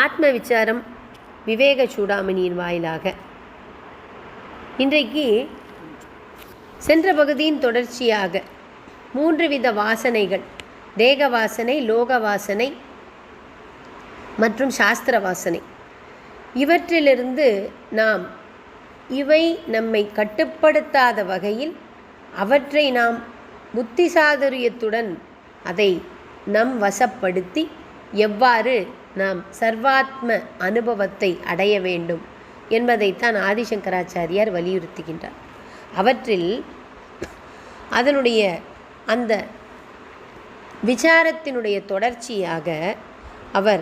ஆத்ம விசாரம் விவேக சூடாமணியின் வாயிலாக. இன்றைக்கு சென்ற பகுதியின் தொடர்ச்சியாக மூன்று வித வாசனைகள். தேக வாசனை லோக வாசனை மற்றும் சாஸ்திர வாசனை இவற்றிலிருந்து நாம் இவை நம்மை கட்டுப்படுத்தாத வகையில் அவற்றை நாம் புத்தி சாதுரியத்துடன் அதை நம் வசப்படுத்தி எவ்வாறு நாம் சர்வாத்ம அனுபவத்தை அடைய வேண்டும் என்பதைத்தான் ஆதிசங்கராச்சாரியார் வலியுறுத்துகின்றார். அவற்றில் அதனுடைய அந்த விசாரத்தினுடைய தொடர்ச்சியாக அவர்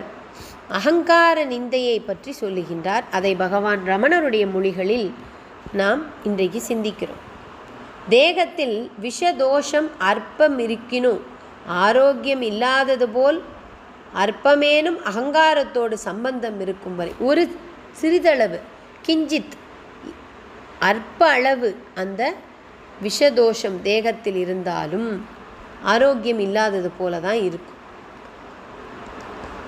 அகங்கார நிந்தையை பற்றி சொல்லுகின்றார். அதை பகவான் ரமணருடைய மொழிகளில் நாம் இன்றைக்கு சிந்திக்கிறோம். தேகத்தில் விஷதோஷம் அற்பம் இருக்கினும் ஆரோக்கியம் இல்லாதது போல் அற்பமேனும் அகங்காரத்தோடு சம்பந்தம் இருக்கும் வரை. ஒரு சிறிதளவு கிஞ்சித் அற்ப அளவு அந்த விஷதோஷம் தேகத்தில் இருந்தாலும் ஆரோக்கியம் இல்லாதது போல தான் இருக்கும்.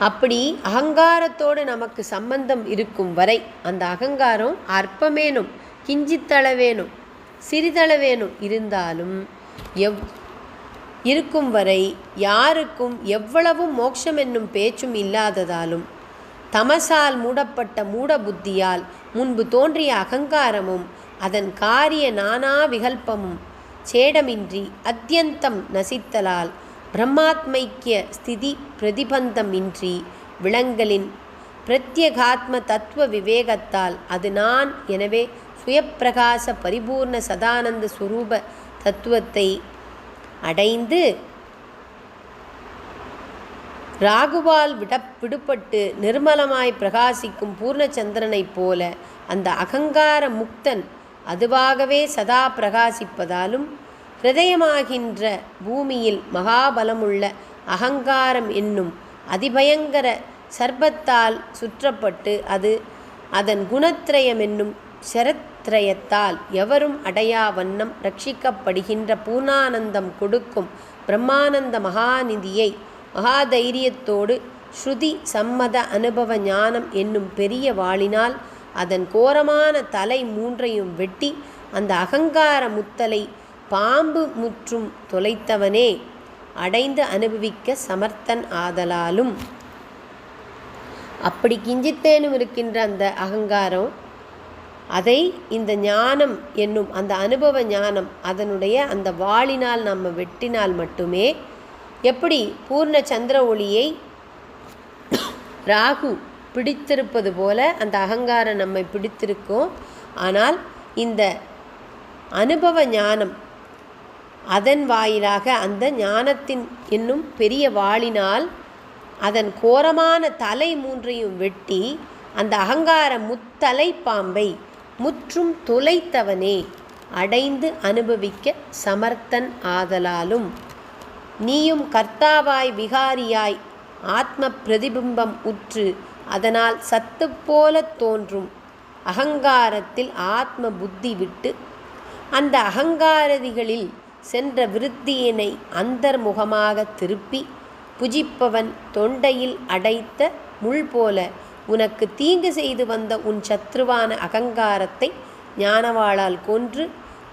அப்படி அகங்காரத்தோடு நமக்கு சம்பந்தம் இருக்கும் வரை அந்த அகங்காரம் அற்பமேனும் கிஞ்சித்தளவேனும் சிறிதளவேனும் இருந்தாலும் எவ் இருக்கும் வரை யாருக்கும் எவ்வளவு மோட்சம் என்னும் பேச்சும் இல்லாததாலும் தமசால் மூடப்பட்ட மூட புத்தியால் முன்பு தோன்றிய அகங்காரமும் அதன் காரிய நானா விகல்பமும் சேடமின்றி அத்தியந்தம் நசித்தலால் பிரம்மாத்மைக்கிய ஸ்திதி பிரதிபந்தமின்றி விலங்கலின் பிரத்யகாத்ம தத்துவ விவேகத்தால் அது நான் எனவே சுயப்பிரகாச பரிபூர்ண சதானந்த சுரூப தத்துவத்தை அடைந்து ராகுவால் விட விடுபட்டு நிர்மலமாய் பிரகாசிக்கும் பூர்ணச்சந்திரனைப் போல அந்த அகங்கார முக்தன் அதுவாகவே சதா பிரகாசிப்பதாலும் ஹிருதயமாகின்ற பூமியில் மகாபலமுள்ள அகங்காரம் என்னும் அதிபயங்கர சர்பத்தால் சுற்றப்பட்டு அது அதன் குணத்திரயம் என்னும் சரத் ஆத்திரயத்தால் எவரும் அடையா வண்ணம் ரட்சிக்கப்படுகின்ற பூர்ணானந்தம் கொடுக்கும் பிரம்மானந்த மகாநிதியை மகாதைரியத்தோடு ஸ்ருதி சம்மத அனுபவ ஞானம் என்னும் பெரிய வாளினால் அதன் கோரமான தலை மூன்றையும் வெட்டி அந்த அகங்கார முத்தலை பாம்பு முற்றும் தொலைத்தவனே அடைந்து அனுபவிக்க சமர்த்தன் ஆதலாலும். அப்படி கிஞ்சித்தேனும் இருக்கின்ற அந்த அகங்காரம் அதை இந்த ஞானம் என்னும் அந்த அனுபவ ஞானம் அதனுடைய அந்த வாளினால் நம்ம வெட்டினால் மட்டுமே எப்படி பூர்ண சந்திர ஒளியை ராகு பிடித்திருப்பது போல அந்த அகங்காரம் நம்மை பிடித்திருக்கும். ஆனால் இந்த அனுபவ ஞானம் அதன் வாயிலாக அந்த ஞானத்தின் என்னும் பெரிய வாளினால் அதன் கோரமான தலை மூன்றையும் வெட்டி அந்த அகங்கார முத்தலை பாம்பை முற்றும் தொலைத்தவனே அடைந்து அனுபவிக்க சமர்த்தன் ஆதலாலும். நீயும் கர்த்தாவாய் விகாரியாய் ஆத்ம பிரதிபிம்பம் உற்று அதனால் சத்து போல தோன்றும். அகங்காரத்தில் ஆத்ம புத்தி விட்டு அந்த அகங்காரதிகளில் சென்ற விருத்தியினை அந்தர்முகமாக திருப்பி புஜிப்பவன் தொண்டையில் அடைத்த முள் போல உனக்கு தீங்கு செய்து வந்த உன் சத்ருவான அகங்காரத்தை ஞானவாளால் கொன்று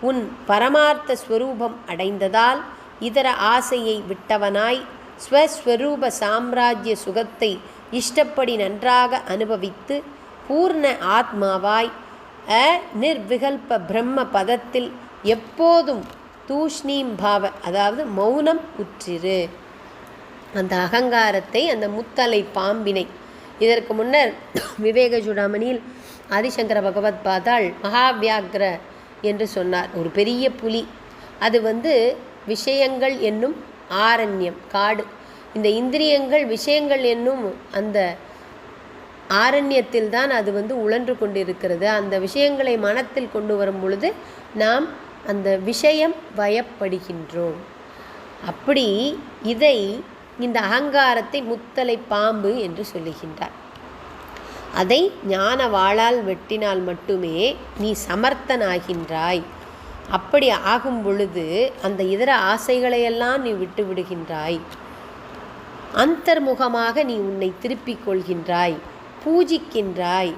உன் பரமார்த்த ஸ்வரூபம் அடைந்ததால் இதர ஆசையை விட்டவனாய் ஸ்வஸ்வரூப சாம்ராஜ்ய சுகத்தை இஷ்டப்படி நன்றாக அனுபவித்து பூர்ண ஆத்மாவாய் அ நிர்விகல்ப பிரம்ம பதத்தில் எப்போதும் தூஷ்ணீம் பாவ அதாவது மௌனம் உற்றிரு. அந்த அகங்காரத்தை அந்த முத்தலை பாம்பினை இதற்கு முன்னர் விவேக சூடாமணியில் ஆதிசங்கர பகவத் பாதாள் மகாவியாக்ர என்று சொன்னார். ஒரு பெரிய புலி. அது வந்து விஷயங்கள் என்னும் ஆரண்யம் காடு. இந்த இந்திரியங்கள் விஷயங்கள் என்னும் அந்த ஆரண்யத்தில் தான் அது வந்து உழன்று கொண்டிருக்கிறது. அந்த விஷயங்களை மனத்தில் கொண்டு வரும் பொழுது நாம் அந்த விஷயம் வயப்படுகின்றோம் அப்படி இதை இந்த அகங்காரத்தை முத்தலை பாம்பு என்று சொல்லுகின்றார். அதை ஞான வாளால் வெட்டினால் மட்டுமே நீ சமர்த்தனாகின்றாய். அப்படி ஆகும் பொழுது அந்த இதர ஆசைகளையெல்லாம் நீ விட்டு விடுகின்றாய். அந்தர்முகமாக நீ உன்னை திருப்பிக் கொள்கின்றாய் பூஜிக்கின்றாய்.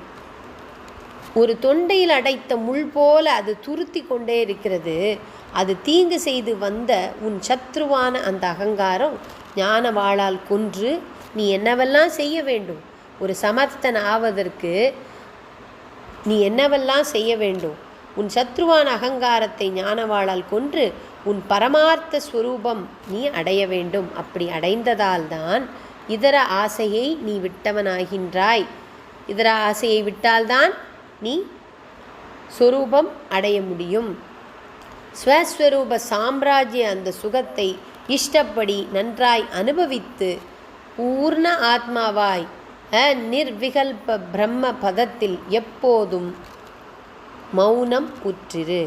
ஒரு தொண்டையில் அடைத்த முள் போல அது துருத்தி கொண்டே இருக்கிறது. அது தீங்கு செய்து வந்த உன் சத்ருவான அந்த அகங்காரம் ஞான வாழால் கொன்று நீ என்னவெல்லாம் செய்ய வேண்டும்? ஒரு சமர்த்தன் ஆவதற்கு நீ என்னவெல்லாம் செய்ய வேண்டும்? உன் சத்ருவான அகங்காரத்தை ஞானவாளால் கொன்று உன் பரமார்த்த ஸ்வரூபம் நீ அடைய வேண்டும். அப்படி அடைந்ததால்தான் இதர ஆசையை நீ விட்டவனாகின்றாய். இதர ஆசையை விட்டால்தான் நீ சொரூபம் அடைய முடியும். ஸ்வஸ்வரூப சாம்ராஜ்ய அந்த சுகத்தை இஷ்டப்படி நன்றாய் அனுபவித்து பூர்ண ஆத்மாவாய் அநிர்விகல்ப பிரம்ம பதத்தில் எப்போதும் மௌனம் உற்றிரு.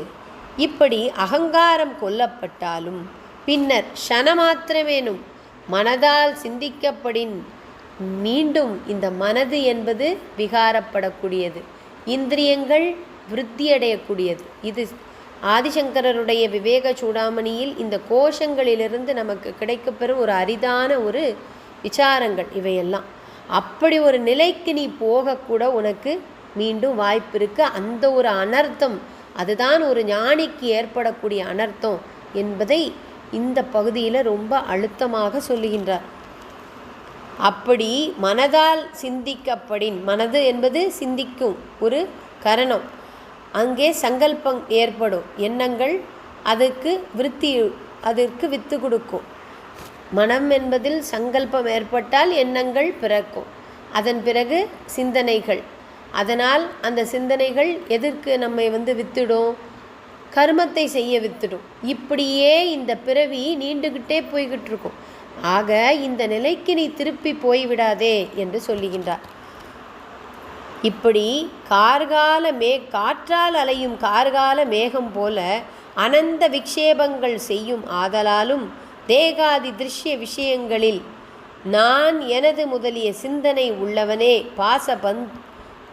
இப்படி அகங்காரம் கொல்லப்பட்டாலும் பின்னர் க்ஷணமாத்திரமேனும் மனதால் சிந்திக்கப்படின் மீண்டும் இந்த மனது என்பது விகாரப்படக்கூடியது. இந்திரியங்கள் விருத்தியடையக்கூடியது. இது ஆதிசங்கரருடைய விவேக சூடாமணியில் இந்த கோஷங்களிலிருந்து நமக்கு கிடைக்கப்பெறும் ஒரு அரிதான ஒரு விசாரங்கள் இவையெல்லாம். அப்படி ஒரு நிலைக்கு நீ போகக்கூட உனக்கு மீண்டும் வாய்ப்பு இருக்கு. அந்த ஒரு அனர்த்தம் அதுதான் ஒரு ஞானிக்கு ஏற்படக்கூடிய அனர்த்தம் என்பதை இந்த பகுதியில் ரொம்ப அழுத்தமாக சொல்லுகின்றார். அப்படி மனதால் சிந்திக்கப்படின் மனது என்பது சிந்திக்கும் ஒரு கரணம். அங்கே சங்கல்பம் ஏற்படும். எண்ணங்கள் அதுக்கு விருத்தி அதற்கு வித்து கொடுக்கும். மனம் என்பதில் சங்கல்பம் ஏற்பட்டால் எண்ணங்கள் பிறக்கும். அதன் பிறகு சிந்தனைகள். அதனால் அந்த சிந்தனைகள் எதற்கு நம்மை வந்து வித்துடும்? கர்மத்தை செய்ய வித்துடும். இப்படியே இந்த பிறவி நீண்டுக்கிட்டே போய்கிட்டு இருக்கும் ஆக இந்த நிலைக்கு நீ திருப்பி போய்விடாதே என்று சொல்லுகின்றார். இப்படி கார்கால மே காற்றால் அலையும் கார்கால மேகம் போல அனந்த விக்ஷேபங்கள் செய்யும் ஆதலாலும் தேகாதி திருஷ்ய விஷயங்களில் நான் எனது முதலிய சிந்தனை உள்ளவனே பாச பந்த்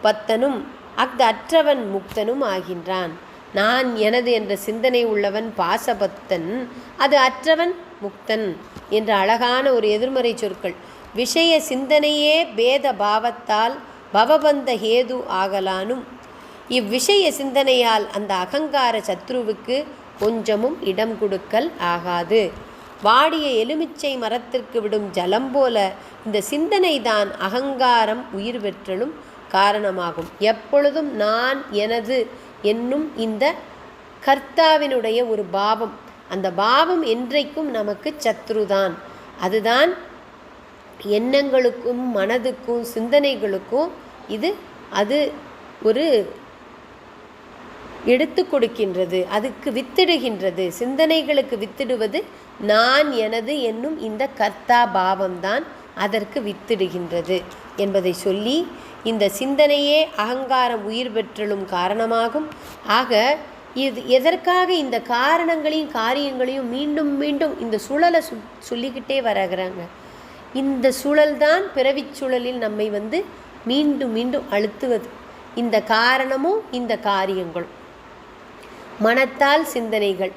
பத்தனும் அஃது அற்றவன் முக்தனும் ஆகின்றான். நான் எனது என்ற சிந்தனை உள்ளவன் பாசபத்தன் அது அற்றவன் முக்தன் என்ற அழகான ஒரு எதிர்மறை சொற்கள். விஷய சிந்தனையே பேத பாவத்தால் பவபந்த ஹேது ஆகலானும். இவ்விஷய சிந்தனையால் அந்த அகங்கார சத்ருவுக்கு கொஞ்சமும் இடம் கொடுக்கல் ஆகாது. வாடிய எலுமிச்சை மரத்திற்கு விடும் ஜலம் போல இந்த சிந்தனைதான் அகங்காரம் உயிர் பெற்றலும் காரணமாகும். எப்பொழுதும் நான் எனது என்னும் இந்த கர்த்தாவினுடைய ஒரு பாவம். அந்த பாவம் என்றைக்கும் நமக்கு சத்ருதான். அதுதான் எண்ணங்களுக்கும் மனதுக்கும் சிந்தனைகளுக்கும் இது அது ஒரு எடுத்து கொடுக்கின்றது அதுக்கு வித்திடுகின்றது. சிந்தனைகளுக்கு வித்திடுவது நான் எனது என்னும் இந்த கர்த்தா பாவம்தான் அதற்கு வித்திடுகின்றது என்பதை சொல்லி இந்த சிந்தனையே அகங்காரம் உயிர் பெற்றலும் காரணமாகும். ஆக இது எதற்காக இந்த காரணங்களையும் காரியங்களையும் மீண்டும் மீண்டும் இந்த சுழலை சு சொல்லிக்கிட்டே வரகிறாங்க இந்த சுழல்தான் பிறவிச் சுழலில் நம்மை வந்து மீண்டும் மீண்டும் அழுத்துவது. இந்த காரணமும் இந்த காரியங்களும். மனத்தால் சிந்தனைகள்.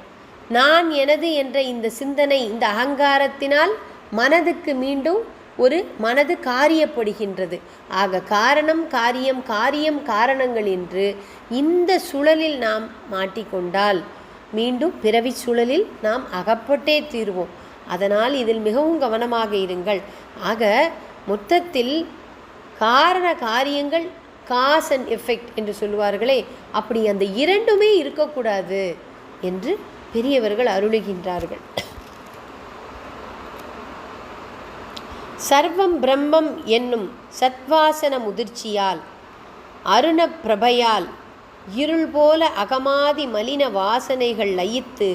நான் எனது என்ற இந்த சிந்தனை இந்த அகங்காரத்தினால் மனதுக்கு மீண்டும் ஒரு மனது காரியப்படுகின்றது. ஆக காரணம் காரியம் காரியம் காரணங்கள் என்று இந்த சுழலில் நாம் மாட்டிக்கொண்டால் மீண்டும் பிறவி சுழலில் நாம் அகப்பட்டே தீர்வோம். அதனால் இதில் மிகவும் கவனமாக இருங்கள். ஆக மொத்தத்தில் காரண காரியங்கள் காஸ் அண்ட் எஃபெக்ட் என்று சொல்லுவார்களே அப்படி அந்த இரண்டுமே இருக்கக்கூடாது என்று பெரியவர்கள் அருளுகின்றார்கள். சர்வம் பிரம்மம் என்னும் சத்வாசன முதிர்ச்சியால் அருண பிரபையால் இருள் போல அகமாதி மலின வாசனைகள் லயித்து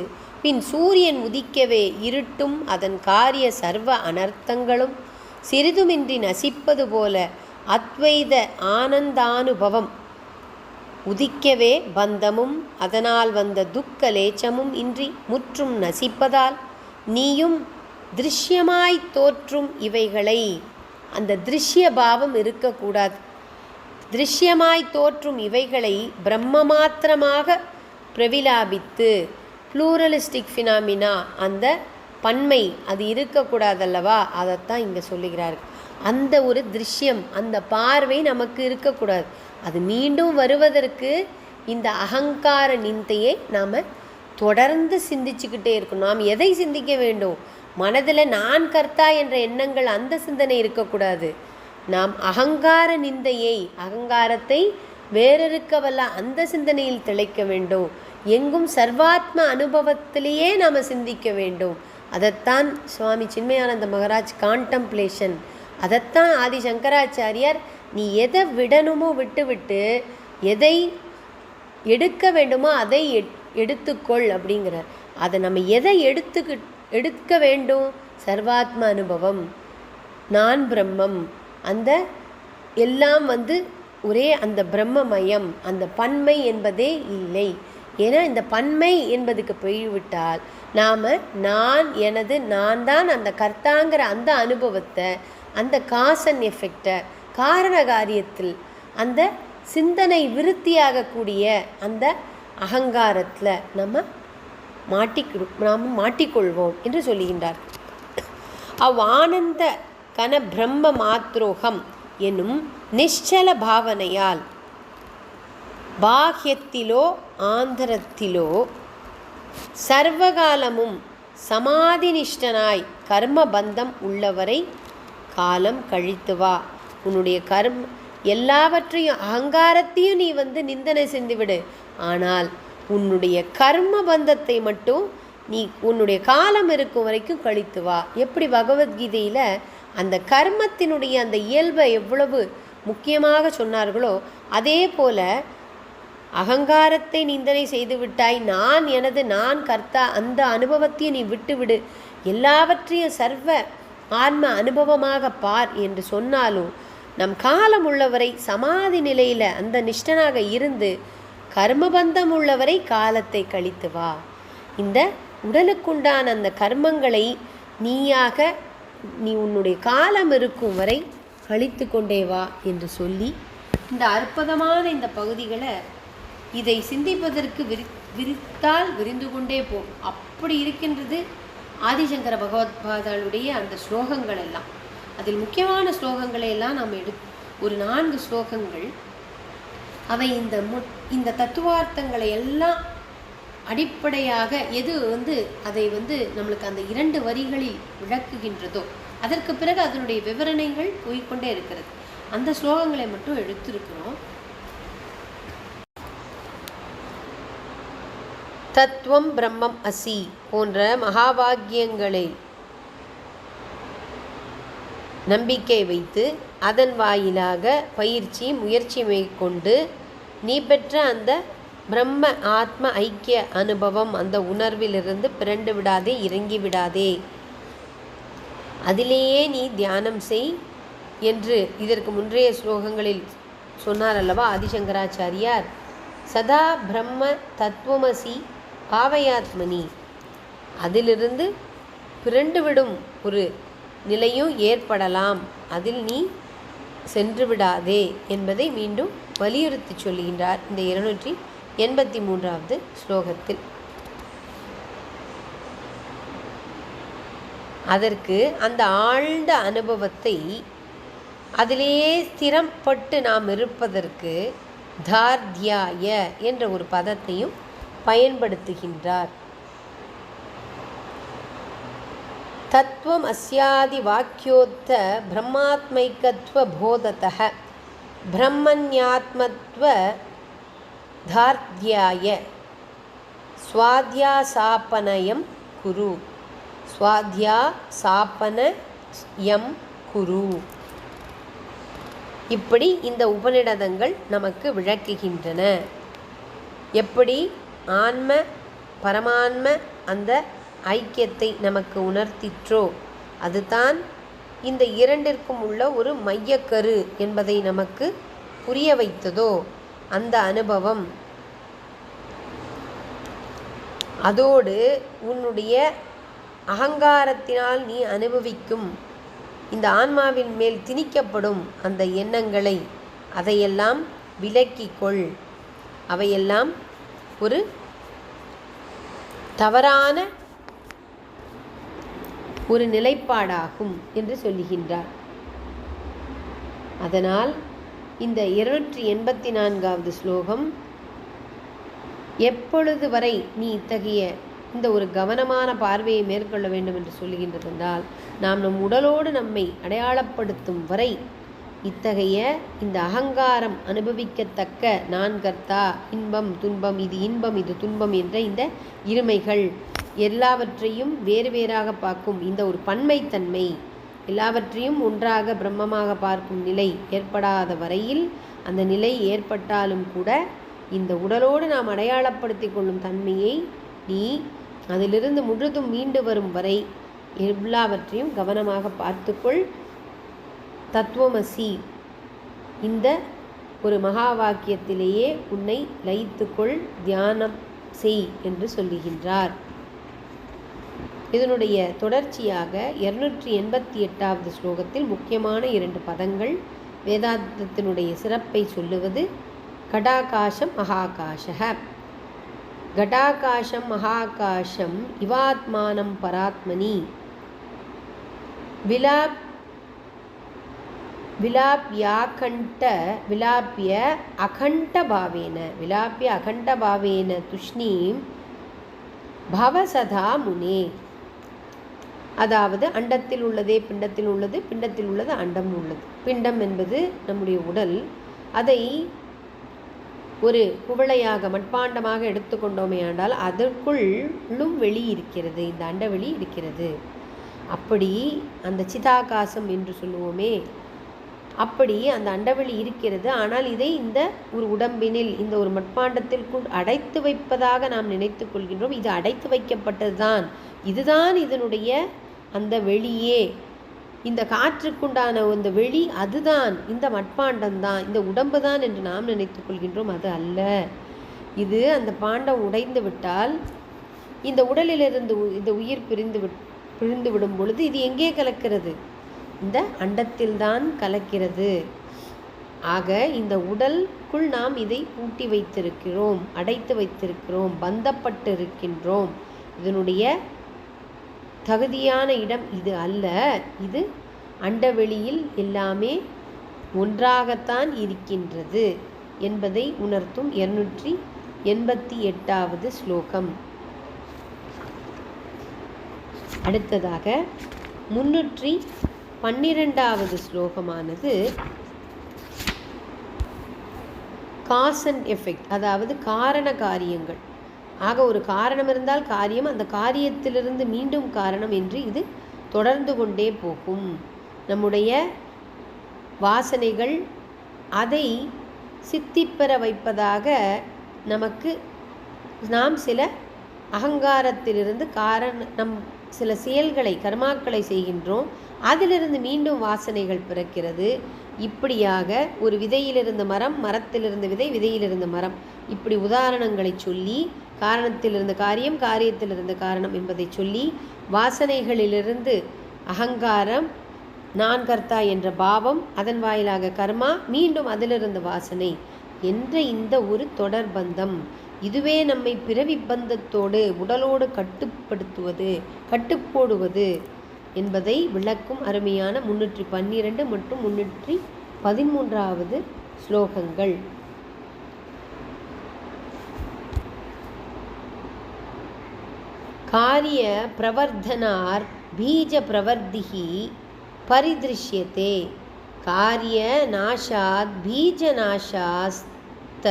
பின் சூரியன் உதிக்கவே இருட்டும் அதன் காரிய சர்வ அனர்த்தங்களும் சிறிதுமின்றி நசிப்பது போல அத்வைத ஆனந்தானுபவம். உதிக்கவே பந்தமும் அதனால் வந்த துக்க லேச்சமும் இன்றி முற்றும் நசிப்பதால் நீயும் திருஷ்யமாய் தோற்றும் இவைகளை. அந்த திருஷ்ய பாவம் இருக்கக்கூடாது. திருஷ்யமாய் தோற்றும் இவைகளை பிரம்ம மாத்திரமாக பிரவிலாபித்து ப்ளூரலிஸ்டிக் ஃபினாமினா அந்த பன்மை அது இருக்கக்கூடாதல்லவா? அதைத்தான் இங்கே சொல்லுகிறார். அந்த ஒரு திருஷ்யம் அந்த பார்வை நமக்கு இருக்கக்கூடாது. அது மீண்டும் வருவதற்கு இந்த அகங்கார நிந்தையை நாம் தொடர்ந்து சிந்திச்சுக்கிட்டே இருக்கணும். நாம் எதை சிந்திக்க வேண்டும்? மனதில் நான் கர்த்தா என்ற எண்ணங்கள் அந்த சிந்தனை இருக்கக்கூடாது. நாம் அகங்கார நிந்தையை அகங்காரத்தை வேறறுக்க வல்ல அந்த சிந்தனையில் திளைக்க வேண்டும். எங்கும் சர்வாத்ம அனுபவத்திலேயே நாம் சிந்திக்க வேண்டும். அதைத்தான் சுவாமி சின்மயானந்த மகராஜ் கான்டம்ப்ளேஷன் அதைத்தான் ஆதி சங்கராச்சாரியார் நீ எதை விடணுமோ விட்டுவிட்டு எதை எடுக்க வேண்டுமோ அதை எட்- எடுத்துக்கொள் அப்படிங்கிறார். அதை நம்ம எதை எடுத்துக்கு எடுக்க வேண்டும்? சர்வாத்ம அனுபவம் நான் பிரம்மம். அந்த எல்லாம் வந்து ஒரே அந்த பிரம்மமயம் அந்த பன்மை என்பதே இல்லை. ஏன்னா இந்த பன்மை என்பதுக்கு போய்விட்டால் நாம் நான் எனது நான் தான் அந்த கர்த்தாங்கிற அந்த அனுபவத்தை அந்த காசன் எஃபெக்டை காரண காரியத்தில் அந்த சிந்தனை விருத்தியாகக்கூடிய அந்த அகங்காரத்தில் நம்ம மாட்டிக்கிடு நாம் மாட்டிக்கொள்வோம் என்று சொல்லுகின்றார். அவ் ஆனந்த கன பிரம்ம மாத்ரோகம் என்னும் நிശ്ചல பாவனையால் பாஹ்யத்திலோ ஆந்தரத்திலோ சர்வகாலமும் சமாதினிஷ்டனாய் கர்ம பந்தம் உள்ளவரை காலம் கழித்து வா. உன்னுடைய கர்ம எல்லாவற்றையும் அகங்காரத்தையும் நீ வந்து நிந்தனை செஞ்சுவிடு ஆனால் உன்னுடைய கர்ம பந்தத்தை மட்டும் நீ உன்னுடைய காலம் இருக்கும் வரைக்கும் கழித்து வா. எப்படி பகவத்கீதையில் அந்த கர்மத்தினுடைய அந்த இயல்பை எவ்வளவு முக்கியமாக சொன்னார்களோ அதே போல அகங்காரத்தை நிந்தனை செய்து விட்டாய் நான் எனது நான் கர்த்தா அந்த அனுபவத்தையும் நீ விட்டுவிடு. எல்லாவற்றையும் சர்வ ஆன்ம அனுபவமாக பார் என்று சொன்னாலும் நம் காலம் உள்ளவரை சமாதி நிலையில் அந்த நிஷ்டனாக இருந்து கர்மபந்தம் உள்ளவரை காலத்தை கழித்து வா. இந்த உடலுக்குண்டான அந்த கர்மங்களை நீயாக நீ உன்னுடைய காலம் இருக்கும் வரை கழித்து கொண்டே வா என்று சொல்லி இந்த அற்புதமான இந்த பகுதிகளை இதை சிந்திப்பதற்கு விரி விரித்தால் விரிந்து கொண்டே போம் அப்படி இருக்கின்றது ஆதிசங்கர பகவத்பாதாளுடைய அந்த ஸ்லோகங்கள் எல்லாம். அதில் முக்கியமான ஸ்லோகங்களை எல்லாம் நாம் எடு ஒரு நான்கு ஸ்லோகங்கள். அவை இந்த மு இந்த தத்துவார்த்தங்களை எல்லாம் அடிப்படையாக எது வந்து அதை வந்து நம்மளுக்கு அந்த இரண்டு வரிகளில் விளக்குகின்றதோ அதற்கு பிறகு அதனுடைய விவரணைகள் போய்க்கொண்டே இருக்கிறது. அந்த ஸ்லோகங்களை மட்டும் எடுத்திருக்கிறோம். தத்துவம் பிரம்மம் அசி போன்ற மகாபாக்கியங்களை நம்பிக்கை வைத்து அதன் வாயிலாக பயிற்சி முயற்சி மேற்கொண்டு நீ பெற்ற அந்த பிரம்ம ஆத்ம ஐக்கிய அனுபவம் அந்த உணர்விலிருந்து பிறண்டு விடாதே இறங்கி விடாதே. அதிலேயே நீ தியானம் செய் என்று இதற்கு முன்றைய ஸ்லோகங்களில் சொன்னார் அல்லவா ஆதிசங்கராச்சாரியார். சதா பிரம்ம தத்துவமசி பாவயாத்மனி. அதிலிருந்து பிறண்டுவிடும் ஒரு நிலையும் ஏற்படலாம். அதில் நீ சென்று விடாதே என்பதை மீண்டும் வலியுறுத்தி சொல்கின்றார் இந்த இருநூற்றி எண்பத்தி மூன்றாவது ஸ்லோகத்தில். அதற்கு அந்த ஆழ்ந்த அனுபவத்தை அதிலேயே ஸ்திரப்பட்டு நாம் இருப்பதற்கு தார்த்தியாய என்ற ஒரு பதத்தையும் பயன்படுத்துகின்றார். தத்துவம் அஸ்யாதி வாக்கியோத்த பிரம்மாத்மைக்கத்துவ போதத்தः பிரம்மன்யாத்மத்துவ தார்த்தியாய ஸ்வாத்யாசாப்பனயம் குரு. ஸ்வாத்யா சாப்பன யம் குரு. இப்படி இந்த உபநிடதங்கள் நமக்கு விளக்குகின்றன. எப்படி? ஆன்ம பரமான்ம அந்த ஐக்கியத்தை நமக்கு உணர்த்திற்றோ அதுதான் இந்த இரண்டிற்கும் உள்ள ஒரு மையக்கரு என்பதை நமக்கு புரிய வைத்ததோ அந்த அனுபவம். அதோடு உன்னுடைய அகங்காரத்தினால் நீ அனுபவிக்கும். இந்த ஆன்மாவின் மேல் திணிக்கப்படும் அந்த எண்ணங்களை அதையெல்லாம் விலக்கிக்கொள். அவையெல்லாம் ஒரு தவறான ஒரு நிலைப்பாடாகும் என்று சொல்லுகின்றார். அதனால் இந்த இருநூற்றி எண்பத்தி நான்காவது ஸ்லோகம். எப்பொழுது வரை நீ இத்தகைய இந்த ஒரு கவனமான பார்வையை மேற்கொள்ள வேண்டும் என்று சொல்லுகின்றதென்றால் நாம் நம் உடலோடு நம்மை அடையாளப்படுத்தும் வரை இத்தகைய இந்த அகங்காரம் அனுபவிக்கத்தக்க நான் கர்த்தா இன்பம் துன்பம் இது இன்பம் இது துன்பம் என்ற இந்த இருமைகள் எல்லாவற்றையும் வேறு வேறாக பார்க்கும் இந்த ஒரு பன்மைத்தன்மை எல்லாவற்றையும் ஒன்றாக பிரம்மமாக பார்க்கும் நிலை ஏற்படாத வரையில் அந்த நிலை ஏற்பட்டாலும் கூட இந்த உடலோடு நாம் அடையாளப்படுத்தி கொள்ளும் தன்மையை நீ அதிலிருந்து முழுதும் மீண்டு வரும் வரை எல்லாவற்றையும் கவனமாக பார்த்துக்கொள். தத்துவமசி இந்த ஒரு மகா வாக்கியத்திலேயே உன்னை லயித்துக்கொள். தியானம் செய் என்று சொல்லுகின்றார். இதனுடைய தொடர்ச்சியாக இருநூற்றி எண்பத்தி எட்டாவது ஸ்லோகத்தில் முக்கியமான இரண்டு பதங்கள் வேதாந்தத்தினுடைய சிறப்பை சொல்லுவது கடாகாசம் மகாகாஷக கடாகாசம் மகாகாசம் இவாத்மானம் பராத்மனி. விலாப் விலாப்யாகண்ட விலாப்பிய அகண்டபாவேன. விலாப்பிய அகண்டபாவேன துஷ்ணீம் பவசதா முனே. அதாவது அண்டத்தில் உள்ளதே பிண்டத்தில் உள்ளது பிண்டத்தில் உள்ளது அண்டம் உள்ளது. பிண்டம் என்பது நம்முடைய உடல். அதை ஒரு குவளையாக மட்பாண்டமாக எடுத்துக்கொண்டோமே ஆண்டால் அதற்குள்ளும் வெளி இருக்கிறது. இந்த அண்டவெளி இருக்கிறது. அப்படி அந்த சிதாகாசம் என்று சொல்லுவோமே அப்படி அந்த அண்டவெளி இருக்கிறது. ஆனால் இதை இந்த ஒரு உடம்பினில் இந்த ஒரு மட்பாண்டத்திற்குள் அடைத்து வைப்பதாக நாம் நினைத்து கொள்கின்றோம். இது அடைத்து வைக்கப்பட்டதுதான். இதுதான் இதனுடைய அந்த வெளியே. இந்த காற்றுக்குண்டான அந்த வெளி அதுதான். இந்த மட்பாண்டம் தான். இந்த உடம்பு தான் என்று நாம் நினைத்துக் கொள்கின்றோம். அது அல்ல. இது அந்த பாண்டம் உடைந்து விட்டால் இந்த உடலிலிருந்து உ- இந்த உயிர் பிரிந்து விட் பிரிந்து விடும் பொழுது இது எங்கே கலக்கிறது? இந்த அண்டத்தில்தான் கலக்கிறது. ஆக இந்த உடலுக்குள் நாம் இதை பூட்டி வைத்திருக்கிறோம் அடைத்து வைத்திருக்கிறோம் பந்தப்பட்டு இருக்கின்றோம் இதனுடைய தகுதியான இடம் இது அல்ல. இது அண்டவெளியில் எல்லாமே ஒன்றாகத்தான் இருக்கின்றது என்பதை உணர்த்தும் இருநூற்றி எண்பத்தி எட்டாவது ஸ்லோகம். அடுத்ததாக முன்னூற்றி பன்னிரெண்டாவது ஸ்லோகமானது காஸ் அண்ட் எஃபெக்ட் அதாவது காரண காரியங்கள். ஆக ஒரு காரணம் இருந்தால் காரியம் அந்த காரியத்திலிருந்து மீண்டும் காரணம் என்று இது தொடர்ந்து கொண்டே போகும். நம்முடைய வாசனைகள் அதை சித்திப்பெற வைப்பதாக நமக்கு நாம் சில அகங்காரத்திலிருந்து காரண நம் சில செயல்களை கர்மாக்களை செய்கின்றோம். அதிலிருந்து மீண்டும் வாசனைகள் பிறக்கிறது. இப்படியாக ஒரு விதையிலிருந்து மரம் மரத்திலிருந்து விதை விதையிலிருந்து மரம். இப்படி உதாரணங்களை சொல்லி காரணத்திலிருந்து காரியம் காரியத்திலிருந்து காரணம் என்பதை சொல்லி வாசனைகளிலிருந்து அகங்காரம் நான் கர்த்தா என்ற பாவம் அதன் வாயிலாக கர்மா மீண்டும் அதிலிருந்து வாசனை என்ற இந்த ஒரு தொடர்பந்தம் இதுவே நம்மை பிறவி பந்தத்தோடு உடலோடு கட்டுப்படுத்துவது கட்டுப்போடுவது என்பதை விளக்கும் அருமையான முன்னூற்றி பன்னிரண்டு மற்றும் முன்னூற்றி பதிமூன்றாவது ஸ்லோகங்கள். காரிய பிரவர்தனார் பீஜ பிரவர்த்திகி பரிதிருஷ்யத்தே. காரிய நாசாத் பீஜநாசாஸ்த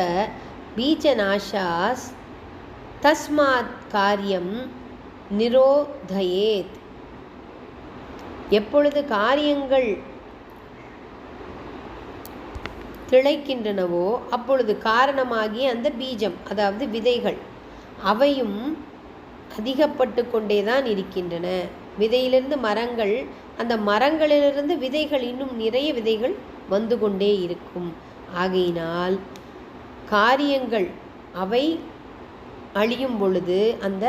பீஜநாசாஸ் தஸ்மாத் காரியம் நிரோதயேத். எப்பொழுது காரியங்கள் திளைக்கின்றனவோ அப்பொழுது காரணமாகிய அந்த பீஜம் அதாவது விதைகள் அவையும் அதிகப்பட்டு கொண்டே தான் இருக்கின்றன. விதையிலிருந்து மரங்கள் அந்த மரங்களிலிருந்து விதைகள் இன்னும் நிறைய விதைகள் வந்து கொண்டே இருக்கும். ஆகையினால் காரியங்கள் அவை அழியும் பொழுது அந்த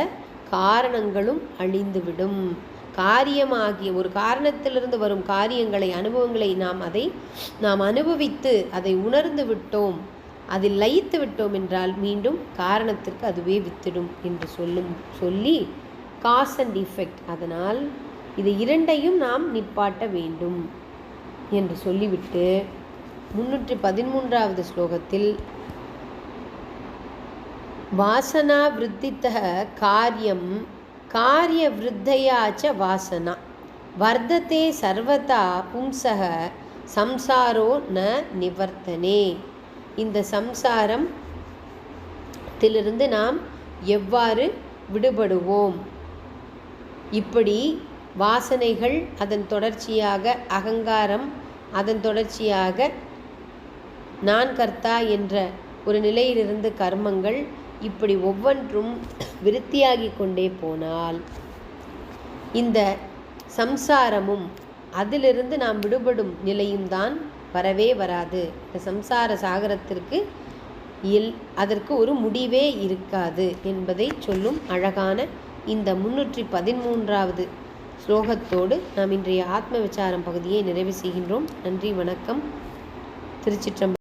காரணங்களும் அழிந்துவிடும். காரியமாகிய ஒரு காரணத்திலிருந்து வரும் காரியங்களை அனுபவங்களை நாம் அதை நாம் அனுபவித்து அதை உணர்ந்து விட்டோம். அதில் லயித்து விட்டோம் என்றால் மீண்டும் காரணத்திற்கு அதுவே வித்திடும் என்று சொல்லும் சொல்லி காஸ் அண்ட் இஃபெக்ட் அதனால் இது இரண்டையும் நாம் நிப்பாட்ட வேண்டும் என்று சொல்லிவிட்டு முன்னூற்றி பதிமூன்றாவது ஸ்லோகத்தில் வாசனா விருத்தித்த காரியம் காரிய விருத்தையாச்ச வாசனா. வர்த்ததே சர்வதா பும்சக சம்சாரோ ந நிவர்த்தனே. இந்த சம்சாரம் திலிருந்து நாம் எவ்வாறு விடுபடுவோம்? இப்படி வாசனைகள் அதன் தொடர்ச்சியாக அகங்காரம் அதன் தொடர்ச்சியாக நான் கர்த்தா என்ற ஒரு நிலையிலிருந்து கர்மங்கள் இப்படி ஒவ்வொன்றும் விருத்தியாகி கொண்டே போனால் இந்த சம்சாரமும் அதிலிருந்து நாம் விடுபடும் நிலையும் தான் வரவே வராது. இந்த சம்சார சாகரத்திற்கு இல் அதற்கு ஒரு முடிவே இருக்காது என்பதை சொல்லும் அழகான இந்த முன்னூற்றி பதிமூன்றாவது ஸ்லோகத்தோடு நாம் இன்றைய ஆத்ம விசாரம் பகுதியை நிறைவு செய்கின்றோம். நன்றி வணக்கம். திருச்சிற்றம்பலம்